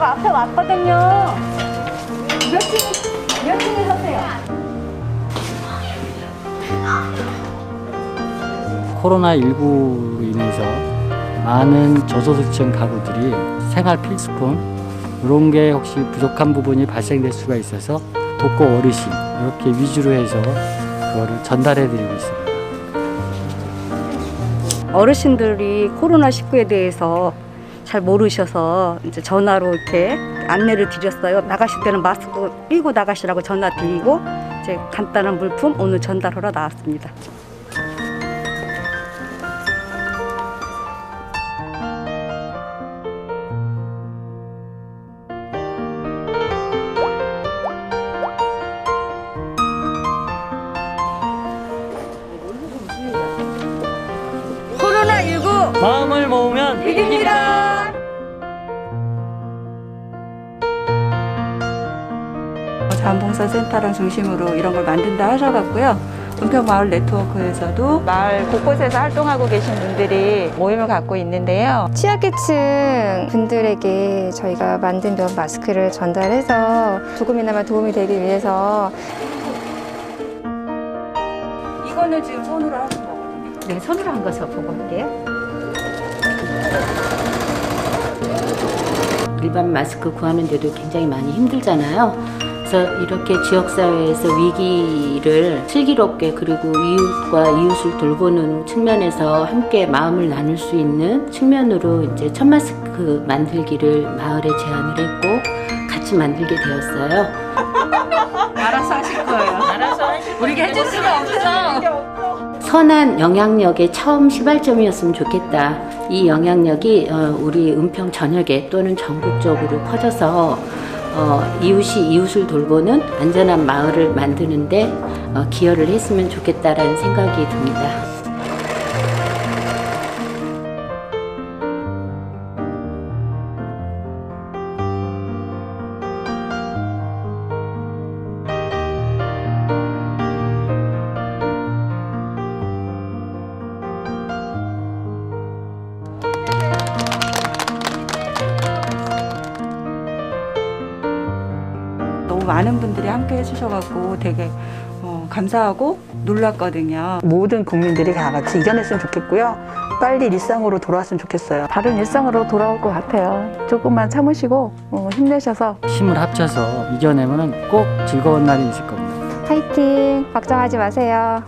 앞에 왔거든요. 몇 층, 몇 층에 사세요? 코로나19로 인해서 많은 저소득층 가구들이 생활 필수품 이런 게 혹시 부족한 부분이 발생될 수가 있어서 독거 어르신 이렇게 위주로 해서 그거를 전달해 드리고 있습니다. 어르신들이 코로나19에 대해서 잘 모르셔서 이제 전화로 이렇게 안내를 드렸어요. 나가실 때는 마스크 끼고 나가시라고 전화 드리고 이제 간단한 물품 오늘 전달하러 나왔습니다. 코로나19 마음을 모으면 이깁니다. 자원봉사센터랑 중심으로 이런 걸 만든다 하셔갖고요. 은평마을 네트워크에서도 마을 곳곳에서 활동하고 계신 분들이 모임을 갖고 있는데요. 취약계층 분들에게 저희가 만든 면 마스크를 전달해서 조금이나마 도움이 되기 위해서 이거는 지금 손으로 하신 거거든요. 네, 손으로 한 것을 보고 올게요. 일반 마스크 구하는데도 굉장히 많이 힘들잖아요. 그래서 이렇게 지역사회에서 위기를 슬기롭게 그리고 이웃과 이웃을 돌보는 측면에서 함께 마음을 나눌 수 있는 측면으로 이제 첫 마스크 만들기를 마을에 제안을 했고 같이 만들게 되었어요. 알아서 하실 거예요. 알아서 하실 거예요. 우리가 해줄 수가 없어. 선한 영향력의 처음 시발점이었으면 좋겠다. 이 영향력이 어, 우리 은평 전역에 또는 전국적으로 퍼져서 어, 이웃이 이웃을 돌보는 안전한 마을을 만드는데 어, 기여를 했으면 좋겠다라는 생각이 듭니다. 너무 많은 분들이 함께 해주셔갖고 되게 어, 감사하고 놀랐거든요. 모든 국민들이 다 같이 이겨냈으면 좋겠고요. 빨리 일상으로 돌아왔으면 좋겠어요. 다른 일상으로 돌아올 것 같아요. 조금만 참으시고 어, 힘내셔서 힘을 합쳐서 이겨내면 꼭 즐거운 날이 있을 겁니다. 화이팅! 걱정하지 마세요.